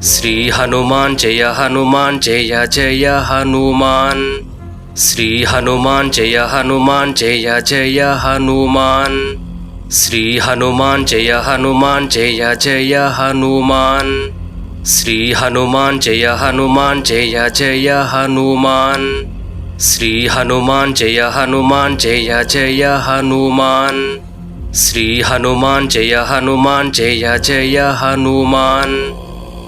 Shri Hanuman Jaya Hanuman Jaya Jaya Hanuman Shri Hanuman Jaya Hanuman Jaya Jaya Hanuman Shri Hanuman Jaya Hanuman Jaya Jaya Hanuman Shri Hanuman Jaya Hanuman Jaya Jaya Hanuman Shri Hanuman Jaya Hanuman Jaya Jaya Hanuman Shri Hanuman Jaya Hanuman Jaya Jaya Hanuman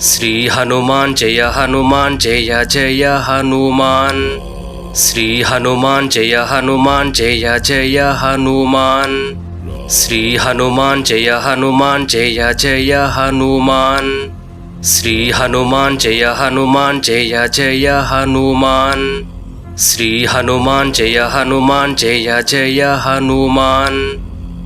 Shri Hanuman Jai Hanuman Jai Jai Hanuman Shri Hanuman Jai Hanuman Jai Jai Hanuman Shri Hanuman Jai Hanuman Jai Jai Hanuman Shri Hanuman Jai Hanuman Jai Jai Hanuman Shri Hanuman Jai Hanuman Jai Jai Hanuman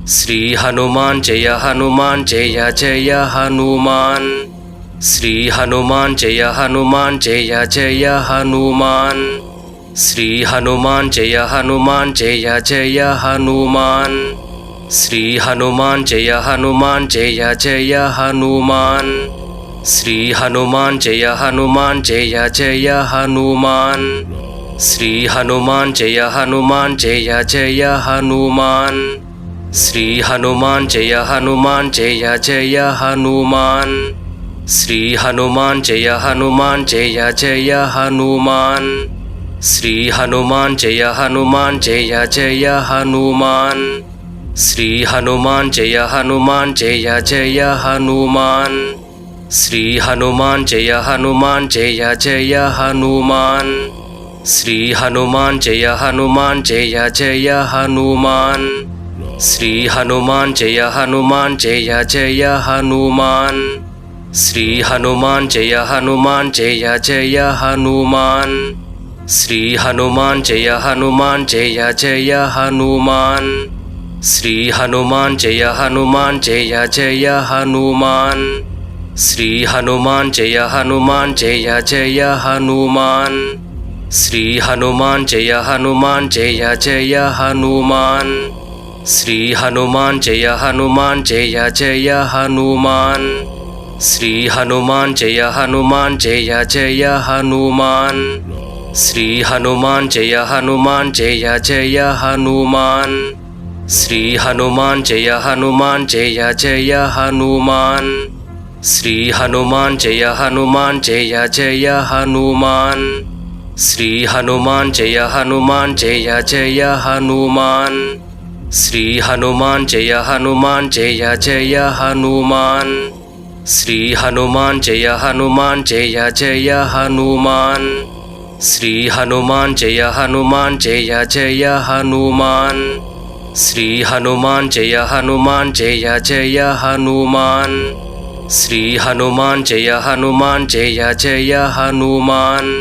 Shri Hanuman Jai Hanuman Jai Jai Hanuman Shri Hanuman Jai Hanuman Jai Jai Hanuman Shri Hanuman Jai Hanuman Jai Jai Hanuman Shri Hanuman Jai Hanuman Jai Jai Hanuman Shri Hanuman Jai Hanuman Jai Jai Hanuman Shri Hanuman Jai Hanuman Jai Jai Hanuman Shri Hanuman Jai Hanuman Jai Jai Hanuman Shri Hanuman Jai Hanuman Jai Jai Hanuman Shri Hanuman Jai Hanuman Jai Jai Hanuman Shri Hanuman Jai Hanuman Jai Jai Hanuman Shri Hanuman Jai Hanuman Jai Jai Hanuman Shri Hanuman Jai Hanuman Jai Jai Hanuman Shri Hanuman Jai Hanuman Jai Jai Hanuman Shri Hanuman Jai Hanuman Jai Jai Hanuman Shri Hanuman Jai Hanuman Jai Jai Hanuman Shri Hanuman Jai Hanuman Jai Jai Hanuman Shri Hanuman Jai Hanuman Jai Jai Hanuman Shri Hanuman Jai Hanuman Jai Jai Hanuman Shri Hanuman Jai Hanuman Jai Jai Hanuman Shri Hanuman Jaya Hanuman Jaya Jaya Hanuman Shri Hanuman Jaya Hanuman Jaya Jaya Hanuman Shri Hanuman Jaya Hanuman Jaya Jaya Hanuman Shri Hanuman Jaya Hanuman Jaya Jaya Hanuman Shri Hanuman Jaya Hanuman Jaya Jaya Hanuman Shri Hanuman Jaya Hanuman Jaya Jaya Hanuman Shri Hanuman Jaya Hanuman Jaya Jaya Hanuman Shri Hanuman Jaya Hanuman Jaya Jaya Hanuman Shri Hanuman Jaya Hanuman Jaya Jaya Hanuman Shri Hanuman Jaya Hanuman Jaya Jaya Hanuman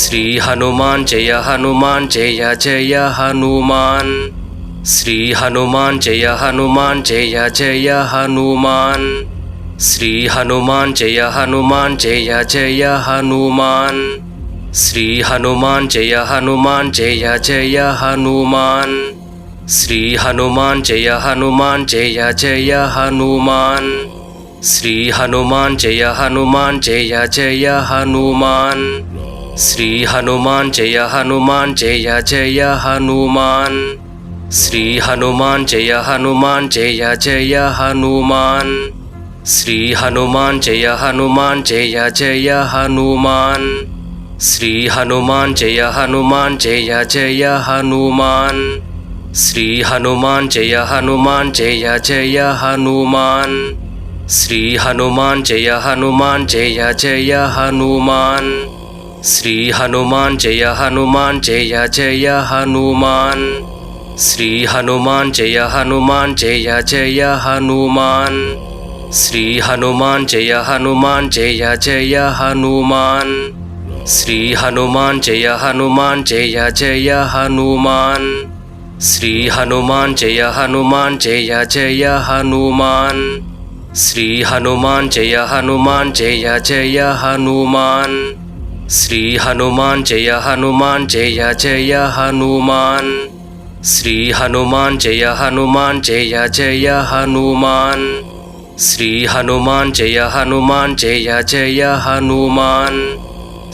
Shri Hanuman Jaya Hanuman Jaya Jaya Hanuman Shri Hanuman Jaya Hanuman Jaya Jaya Hanuman Shri Hanuman Jaya Hanuman Jaya Jaya Hanuman Shri Hanuman Jaya Hanuman Jaya Jaya Hanuman Shri Hanuman Jaya Hanuman Jaya Jaya Hanuman Shri Hanuman Jaya Hanuman Jaya Jaya Hanuman Shri Hanuman Jaya Hanuman Jaya Jaya Hanuman Shri Hanuman Jaya Hanuman Jaya Jaya Hanuman Shri Hanuman Jaya Hanuman Jaya Jaya Hanuman Shri Hanuman Jaya Hanuman Jaya Jaya Hanuman Shri Hanuman Jaya Hanuman Jaya Jaya Hanuman Shri Hanuman Jaya Hanuman Jaya Jaya Hanuman Shri Hanuman Jaya Hanuman Jaya Jaya Hanuman Shri Hanuman Jaya Hanuman Jaya Jaya Hanuman Shri Hanuman Jaya Hanuman Jaya Jaya Hanuman Shri Hanuman Jaya Hanuman Jaya Jaya Hanuman Shri Hanuman Jaya Hanuman Jaya Jaya Hanuman Shri Hanuman Jaya Hanuman Jaya Jaya Hanuman Shri Hanuman Jaya Hanuman Jaya Jaya Hanuman Shri Hanuman Jaya Hanuman Jaya Jaya Hanuman Shri Hanuman Jaya Hanuman Jaya Jaya Hanuman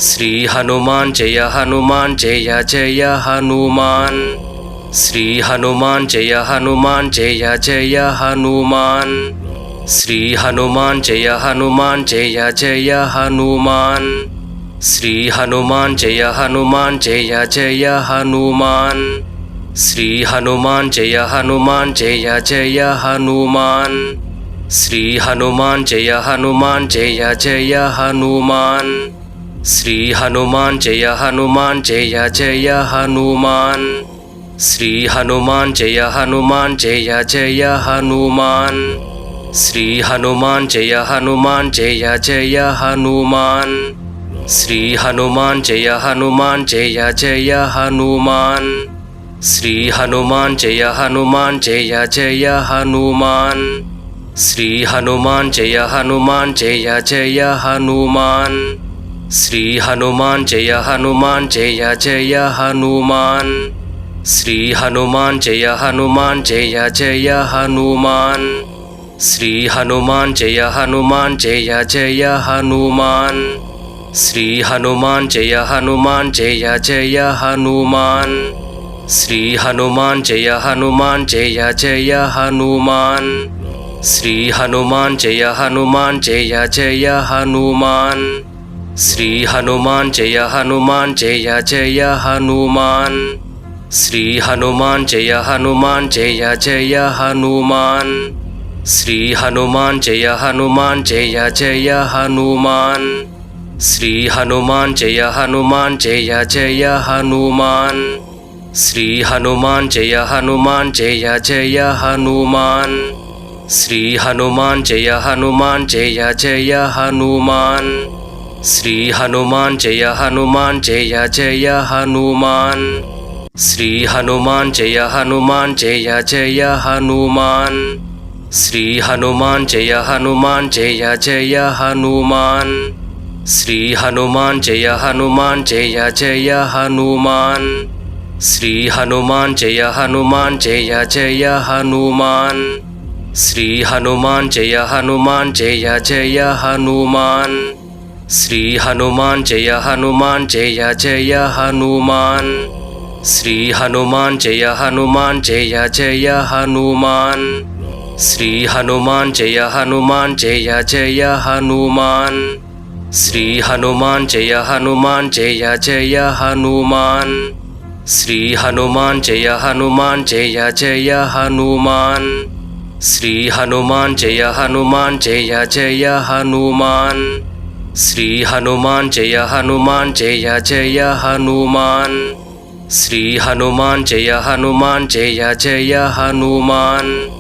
Shri Hanuman Jaya Hanuman Jaya Jaya Hanuman Shri Hanuman Jaya Hanuman Jaya Jaya Hanuman Shri Hanuman Jaya Hanuman Jaya Jaya Hanuman Shri Hanuman Jaya Hanuman Jaya Jaya Hanuman Shri Hanuman Jaya Hanuman Jaya Jaya Hanuman Shri Hanuman Jai Hanuman Jai Jai Hanuman Shri Hanuman Jai Hanuman Jai Jai Hanuman Shri Hanuman Jai Hanuman Jai Jai Hanuman Shri Hanuman Jai Hanuman Jai Jai Hanuman Shri Hanuman Jai Hanuman Jai Jai Hanuman Shri Hanuman Jai Hanuman Jai Jai Hanuman Shri Hanuman Jaya Hanuman Jaya Jaya Hanuman Shri Hanuman Jaya Hanuman Jaya Jaya Hanuman Shri Hanuman Jaya Hanuman Jaya Jaya Hanuman Shri Hanuman Jaya Hanuman Jaya Jaya Hanuman Shri Hanuman Jaya Hanuman Jaya Jaya Hanuman Shri Hanuman Jaya Hanuman Jaya Jaya Hanuman Shri Hanuman Jai Hanuman Jai Jai Hanuman Shri Hanuman Jai Hanuman Jai Jai Hanuman Shri Hanuman Jai Hanuman Jai Jai Hanuman Shri Hanuman Jai Hanuman Jai Jai Hanuman Shri Hanuman Jai Hanuman Jai Jai Hanuman Shri Hanuman Jai Hanuman Jai Jai Hanuman Shri Hanuman Jaya Hanuman Jaya Jaya Hanuman Shri Hanuman Jaya Hanuman Jaya Jaya Hanuman Shri Hanuman Jaya Hanuman Jaya Jaya Hanuman Shri Hanuman Jaya Hanuman Jaya Jaya Hanuman Shri Hanuman Jaya Hanuman Jaya Jaya Hanuman Shri Hanuman Jaya Hanuman Jaya Jaya Hanuman Shri Hanuman Jaya Hanuman Jaya Jaya Hanuman Shri Hanuman Jaya Hanuman Jaya Jaya Hanuman Shri Hanuman Jaya Hanuman Jaya Jaya Hanuman Shri Hanuman Jaya Hanuman Jaya Jaya Hanuman Shri Hanuman Jaya Hanuman Jaya Jaya Hanuman Shri Hanuman Jaya Hanuman Jaya Jaya Hanuman Shri Hanuman Jaya Hanuman Jaya Jaya Hanuman. Shri Hanuman Jaya Hanuman Jaya Jaya Hanuman. Shri Hanuman Jaya Hanuman Jaya Jaya Hanuman.